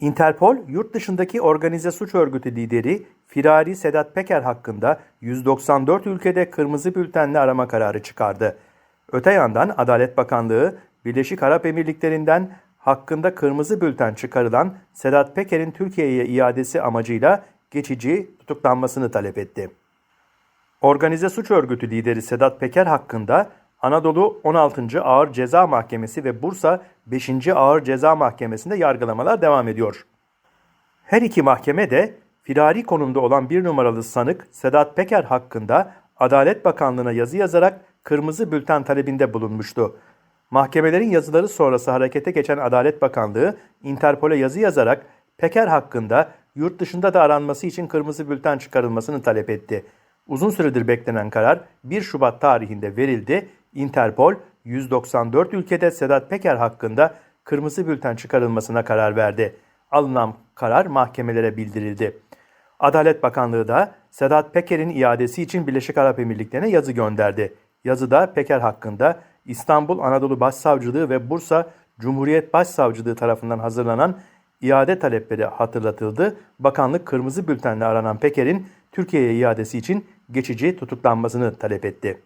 Interpol, yurt dışındaki organize suç örgütü lideri Firari Sedat Peker hakkında 194 ülkede kırmızı bültenle arama kararı çıkardı. Öte yandan Adalet Bakanlığı, Birleşik Arap Emirlikleri'nden hakkında kırmızı bülten çıkarılan Sedat Peker'in Türkiye'ye iadesi amacıyla geçici tutuklanmasını talep etti. Organize suç örgütü lideri Sedat Peker hakkında Anadolu 16. Ağır Ceza Mahkemesi ve Bursa 5. Ağır Ceza Mahkemesi'nde yargılamalar devam ediyor. Her iki mahkeme de firari konumda olan bir numaralı sanık Sedat Peker hakkında Adalet Bakanlığı'na yazı yazarak kırmızı bülten talebinde bulunmuştu. Mahkemelerin yazıları sonrası harekete geçen Adalet Bakanlığı, Interpol'e yazı yazarak Peker hakkında yurt dışında da aranması için kırmızı bülten çıkarılmasını talep etti. Uzun süredir beklenen karar 1 Şubat tarihinde verildi. Interpol 194 ülkede Sedat Peker hakkında kırmızı bülten çıkarılmasına karar verdi. Alınan karar mahkemelere bildirildi. Adalet Bakanlığı da Sedat Peker'in iadesi için Birleşik Arap Emirlikleri'ne yazı gönderdi. Yazıda Peker hakkında İstanbul Anadolu Başsavcılığı ve Bursa Cumhuriyet Başsavcılığı tarafından hazırlanan iade talepleri hatırlatıldı. Bakanlık kırmızı bültenle aranan Peker'in Türkiye'ye iadesi için geçici tutuklanmasını talep etti.